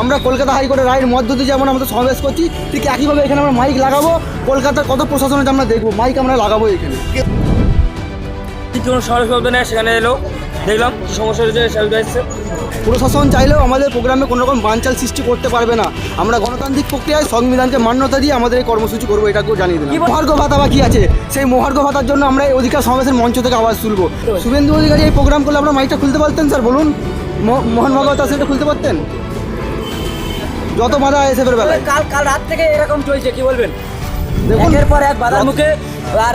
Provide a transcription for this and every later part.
আমরা কলকাতা হাইকোর্টের রায়ের মধ্য দিয়ে যেমন আমরা সমাবেশ করছি ঠিক একইভাবে এখানে আমরা মাইক লাগাবো। কলকাতার কত প্রশাসন আমরা দেখব মাইক আমরা লাগাবো এখানে। কোনো করবে না সেখানে এলো দেখলাম কি সমস্যা হয়েছে এসছে প্রশাসন চাইলেও আমাদের প্রোগ্রামে কোনো রকম বানচাল সৃষ্টি করতে পারবে না। আমরা গণতান্ত্রিক প্রক্রিয়ায় সংবিধানকে মান্যতা দিয়ে আমাদের এই কর্মসূচি করব এটাকেও জানিয়ে দিলাম। মহার্ঘ ভাতা বাকি আছে? সেই মহার্ঘ ভাতার জন্য আমরা এই অধিকার সমাবেশের মঞ্চ থেকে আওয়াজ তুলবো। শুভেন্দু অধিকারী এই প্রোগ্রাম করলে আমরা মাইকটা খুলতে পারতেন স্যার বলুন। মোহন ভাগবত সেটা খুলতে পারতেন? যত বাধা এসে বেলায়। কাল কাল রাত থেকে এরকম চলছে কি বলবেন? একের পর এক বাধার মুখে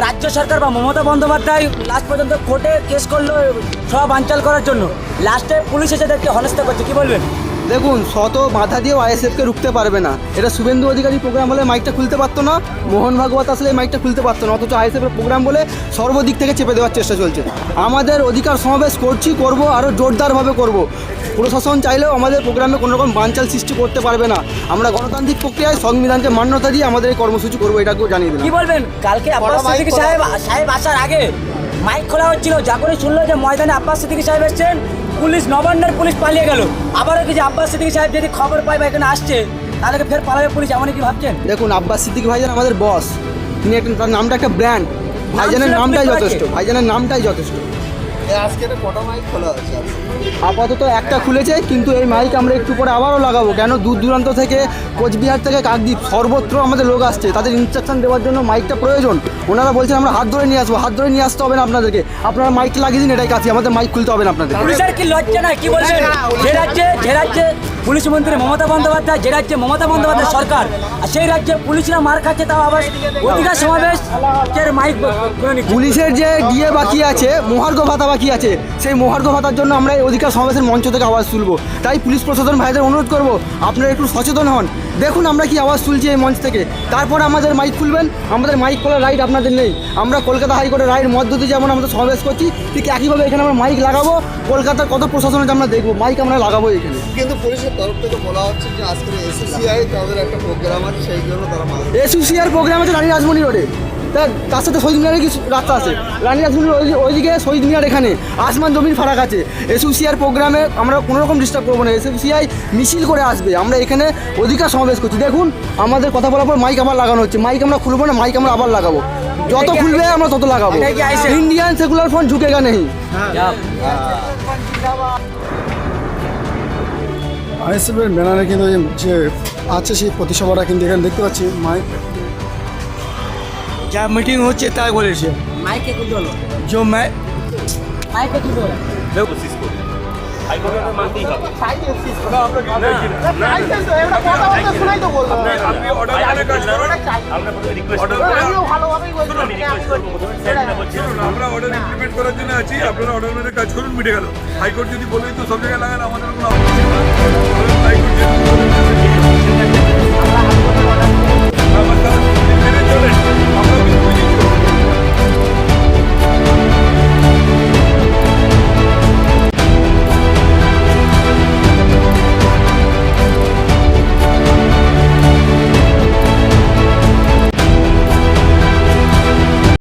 রাজ্য সরকার বা মমতা বন্দ্যোপাধ্যায় লাস্ট পর্যন্ত কোর্টে কেস করল সব আঞ্চল করার জন্য। লাস্টে পুলিশ এসে দেখতে হনস্থা করছে কি বলবেন? দেখুন শত বাধা দিয়েও আইএসএফকে রুখতে পারবে না। এটা শুভেন্দু অধিকারী প্রোগ্রাম হলে মাইকটা খুলতে পারতো না। মোহন ভাগবত আসলে এই মাইকটা খুলতে পারতো না অথচ আইএসএফের প্রোগ্রাম বলে সর্বদিক থেকে চেপে দেওয়ার চেষ্টা চলছে। আমাদের অধিকার সমাবেশ করছি করব আরও জোরদারভাবে করব। প্রশাসন চাইলেও আমাদের প্রোগ্রামে কোনো রকম বানচাল সৃষ্টি করতে পারবে না। আমরা গণতান্ত্রিক প্রক্রিয়ায় সংবিধানকে মান্যতা দিয়ে আমাদের এই কর্মসূচি করব এটাকেও জানিয়ে দিলাম কি বলবেন? কালকে আব্বাস সিদ্দিকী সাহেব সাহেব আসার আগে মাইক খোলা হচ্ছিল। যা করে শুনলো যে ময়দানে আব্বাস সিদ্দিকী সাহেব এসছেন পুলিশ নবান্নার পুলিশ পালিয়ে গেল। আবারও কিছু আব্বাস সিদ্দিকী সাহেব যদি খবর পায় বা এখানে আসছে তাহলে ফের পালাবে পুলিশ? এমনই কি ভাবছেন? দেখুন আব্বাস সিদ্দিক ভাইজান আমাদের বস তিনি একটা তার নামটা একটা ব্র্যান্ড ভাইজানের নামটাই যথেষ্ট। ভাইজানের নামটাই যথেষ্ট। আজকে এটা কটা মাইক খোলা আছে? আপাতত একটা খুলেছে কিন্তু এই মাইক আমরা একটু পরে আবারও লাগাবো। কেন? দূর দূরান্ত থেকে কোচবিহার থেকে কাকদ্বীপ সর্বত্র আমাদের লোক আসছে। তাদের ইনস্ট্রাকশন দেওয়ার জন্য মাইকটা প্রয়োজন। ওনারা বলছেন আমরা হাত ধরে নিয়ে আসব। হাত ধরে নিয়ে আসতে হবে না আপনাদেরকে। আপনারা মাইক লাগিয়ে দিন এটাই কাছে আমাদের মাইক খুলতে হবে না আপনাদের। পুলিশের কি লজ্জা না কি বলছেন? যে রাজ্যে যে রাজ্যে পুলিশ মন্ত্রী মমতা বন্দ্যোপাধ্যায় যে রাজ্যে মমতা বন্দ্যোপাধ্যায় সরকার আর সেই রাজ্যে পুলিশরা মার খাচ্ছে তাও আবার অধিকার সমাবেশ মাইক পুলিশের যে ডিএ বাকি আছে মহার্ঘ ভাতা বাকি আছে। সেই মহার্ঘ ভাতার জন্য আমরা এই অধিকার সমাবেশের মঞ্চ থেকে আওয়াজ তুলবো। তাই পুলিশ প্রশাসন ভাইদের অনুরোধ করব আপনারা একটু সচেতন হন। দেখুন আমরা কি আওয়াজ তুলছি এই মঞ্চ থেকে। তারপর আমাদের মাইক খুলবেন আমাদের মাইক খোলার রাইট আপনাদের নেই। আমরা কলকাতা হাইকোর্টের রায়ের মধ্য দিয়ে যেমন আমরা সমাবেশ করছি ঠিক একইভাবে এখানে আমরা মাইক লাগাবো। কলকাতার কত প্রশাসন আমরা দেখব। মাইক আমরা লাগাবো এখানে। কিন্তু পুলিশের তরফ থেকে বলা হচ্ছে যে আজকে এসএসসিআই তাদের একটা প্রোগ্রাম আছে সেই জন্য তারা মাইক এসইউসিআর প্রোগ্রাম আছে রানী রাজমণি রোডে তার তার সাথে শহীদ মিনারে কিছু রাস্তা আছে। রানী রাজমণি ওই ওইদিকে শহীদ মিনার এখানে। আসমান জমির ফারাক আছে। এসইউসিআর প্রোগ্রামে আমরা কোনো রকম ডিস্টার্ব করব না। এসইউসিআই মিছিল করে আসবে। আমরা এখানে অধিকার সমাবেশ করছি। দেখুন আমাদের কথা বলার পর মাইক আবার লাগানো হচ্ছে। মাইক আমরা খুলবো না মাইক আমরা আবার লাগাবো। যত খুলবে আমরা তত লাগাবো? ইন্ডিয়ান সেকুলার ফ্রন্ট ঝুঁকেগা নেই। আইএসএফের ব্যানারে কিন্তু যে আছে সেই প্রতিসভাটা কিন্তু এখানে দেখতে পাচ্ছি। মাইক যা মিটিং হচ্ছে তাই বলেছে মাইকে করুন আমরা অর্ডার ইমপ্লিমেন্ট করার জন্য আছি। আপনারা অর্ডার মানে কাজ করুন মিটে গেল। হাইকোর্ট যদি বলে তো সব জায়গায় লাগান আমাদের কোনো।